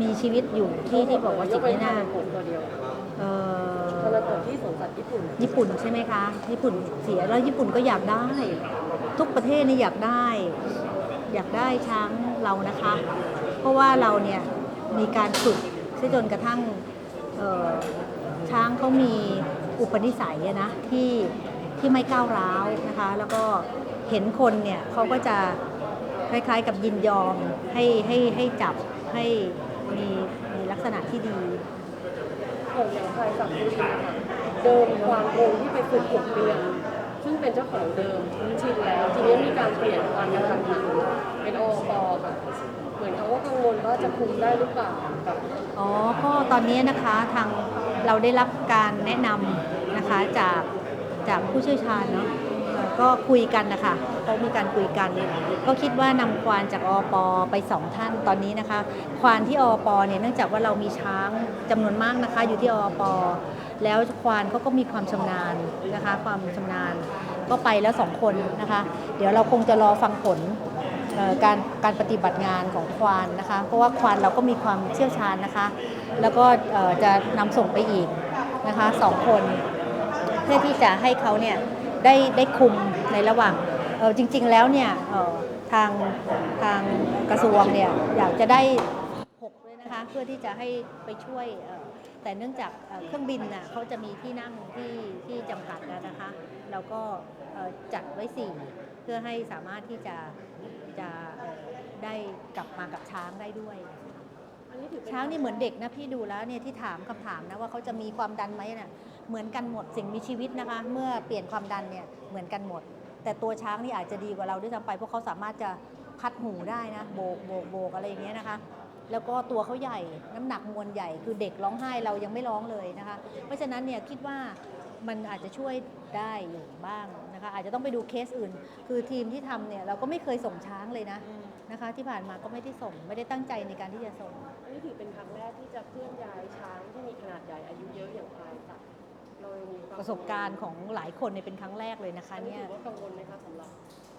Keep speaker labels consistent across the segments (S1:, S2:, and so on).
S1: มีชีวิตอยู่ที่ที่บอกว่าจิตไม่น่า
S2: ตัวเดียว
S1: เออ
S2: ตอนนั้นที่สวนสัตว์ญี่ปุ่น
S1: ญี่ปุ่นใช่ไหมคะญี่ปุ่นเสียแล้วญี่ปุ่นก็อยากได้ ทุกประเทศนี่อยากได้ อยากได้ช้างเรานะคะ เพราะว่าเราเนี่ยมีการฝึกซะจนกระทั่งออช้างเขามีอุปนิสัยนะที่ที่ไม่ก้าวร้าวนะคะ แล้วก็เห็นคนเนี่ยเขาก็จะคล้ายๆกับยินยอมให้ให้ให้จับให้ ณะที่ดี
S2: ของอย่างไทยสัตว์บุรีค่ะเดิมความโกงที่ไปฝึกหกเดือน ซึ่งเป็นเจ้าของเดิมคุ้นชินแล้ว ทีนี้มีการเปลี่ยนการกระทำผิดเป็นอปค่ะเหมือนเขาก็กังวลว่าจะคุมได้หรือเปล่ากับ
S1: อ๋อ ก็ตอนนี้นะคะทางเราได้รับการแนะนำนะคะจากจากผู้เชี่ยวชาญเนาะเอ่อ ก็คุยกันนะคะเขามีการคุยกัน ก็คิดว่านำควานจากอปไปสองท่านตอนนี้นะคะ ควานที่อปเนี่ยเนื่องจากว่าเรามีช้างจำนวนมากนะคะ อยู่ที่อปแล้วควานเขาก็มีความชำนาญนะคะ ความชำนาญก็ไปแล้วสองคนนะคะ เดี๋ยวเราคงจะรอฟังผล เอ่อการการปฏิบัติงานของควานนะคะ เพราะว่าควานเราก็มีความเชี่ยวชาญนะคะ แล้วก็เอ่อจะนำส่งไปอีกนะคะสองคน เพื่อที่จะให้เขาเนี่ย ได้ได้คุมในระหว่างออจริง ๆ แล้วเนี่ยออทางทางกระทรวงเนี่ยอยากจะได้หกด้วยนะคะ เพื่อที่จะให้ไปช่วยออแต่เนื่องจากเออเครื่องบินน่ะเขาจะมีที่นั่งที่ที่จำกัดแล้วนะคะเราก็จัดไว้สี่เพื่อให้สามารถที่จะจะได้กลับมากับช้างได้ด้วย ช้างนี่เหมือนเด็กนะพี่ดูแล้วเนี่ยที่ถามคำถามนะว่าเขาจะมีความดันไหมเนี่ยเหมือนกันหมดสิ่งมีชีวิตนะคะ เมื่อเปลี่ยนความดันเนี่ยเหมือนกันหมด แต่ตัวช้างนี่อาจจะดีกว่าเราด้วยซ้ำไปเพราะเขาสามารถจะพัดหูได้นะโบกโบกโบกอะไรอย่างเงี้ยนะคะ แล้วก็ตัวเขาใหญ่น้ำหนักมวลใหญ่คือเด็กร้องไห้เรายังไม่ร้องเลยนะคะ เพราะฉะนั้นเนี่ยคิดว่ามันอาจจะช่วยได้อยู่บ้างนะคะ อาจจะต้องไปดูเคสอื่น คือทีมที่ทำเนี่ยเราก็ไม่เคยส่งช้างเลยนะ นะคะ ที่ผ่านมาก็ไม่ได้ส่ง ไม่ได้ตั้งใจในการที่จะส่ง
S2: อันนี้ถือเป็นครั้งแรกที่จะเคลื่อนย้ายช้างที่มีขนาดใหญ่อายุเยอะอย่างพายสัตว์เรายังมีควม
S1: ประสบการณ์ของหลายคนเนี่ยเป็นครั้งแรกเลยนะคะ
S2: อันนี้
S1: เนี่ย
S2: ถือว่ากังวลไหมคะสำหรับ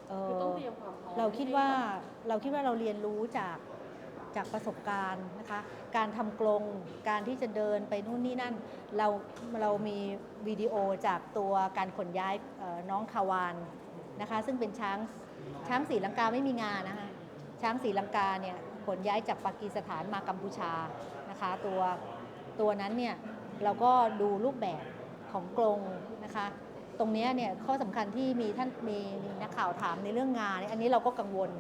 S1: เอ
S2: คือ
S1: อ
S2: ต้องเตรียมความพร้อม
S1: เราคิดว่าเราคิดว่าเราเรียนรู้จากจากประสบการณ์นะคะ การทำกรงการที่จะเดินไปนู่นนี่นั่น เราเรามีวิดีโอจากตัวการขนย้ายเอ่อน้องคาวานนะคะ ซึ่งเป็นช้างช้างสีลังกาไม่มีงานะคะ ช้างสีลังกาเนี่ยขนย้ายจากปากีสถานมากัมพูชานะคะตัวตัวนั้นเนี่ยเราก็ดูรูปแบบของกรงนะคะตรงนี้เนี่ยข้อสำคัญที่มีท่านมีนักข่าวถามในเรื่องงาเนี่ยอันนี้เราก็กังวล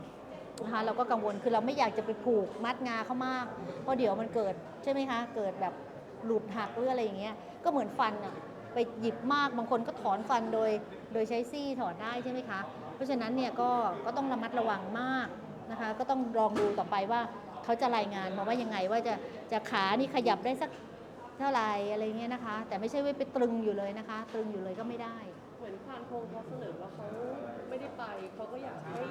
S1: นะคะเราก็กังวลคือเราไม่อยากจะไปผูกมัดงาเขามากเพราะเดี๋ยวมันเกิดใช่ไหมคะเกิดแบบหลุดหักหรืออะไรอย่างเงี้ยก็เหมือนฟันอะไปหยิบมากบางคนก็ถอนฟันโดย โดยใช้ซี่ถอนได้ใช่ไหมคะ เพราะฉะนั้นเนี่ยก็ก็ต้องระมัดระวังมาก นะคะ ก็ต้องลองดูต่อไปว่าเขาจะรายงานมาว่ายังไงว่าจะจะขานี่ขยับได้สักเท่าไหร่อะไรเงี้ยนะคะ แต่ไม่ใช่ว่าไปตรึงอยู่เลยนะคะ ตรึงอยู่เลยก็ไม่ได้
S2: เหมือนพานพงเขาเสนอว่าเขาไม่ได้ไปเขาก็อยากให้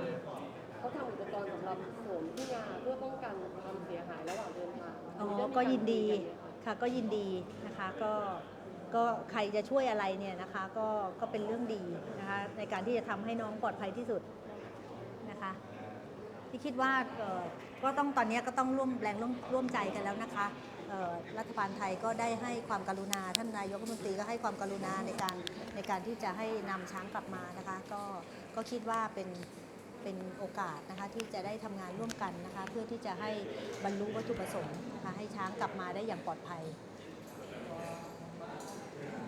S2: เขาทำอุปกรณ์สำหรับสวมที่งาเพื่อป้องกันความเสียหายระหว่างเดินทาง
S1: อ๋อ
S2: ได้มีาร
S1: ก็ยินดี
S2: คุกันไหมคะ
S1: ค่ะก็ยินดีนะคะก็ก็ใครจะช่วยอะไรเนี่ยนะคะก็ก็เป็นเรื่องดีนะคะในการที่จะทำให้น้องปลอดภัยที่สุดนะคะ ที่คิดว่าก็ต้องตอนนี้ก็ต้องร่วมแรงร่วมร่วมใจกันแล้วนะคะรัฐบาลไทยก็ได้ให้ความกรุณา ท่านนายกรัฐมนตรีก็ให้ความกรุณาในการในการที่จะให้นำช้างกลับมานะคะ ก็ก็คิดว่าเป็นเป็นโอกาสนะคะที่จะได้ทำงานร่วมกันนะคะ เพื่อที่จะให้บรรลุวัตถุประสงค์นะคะให้ช้างกลับมาได้อย่างปลอดภัย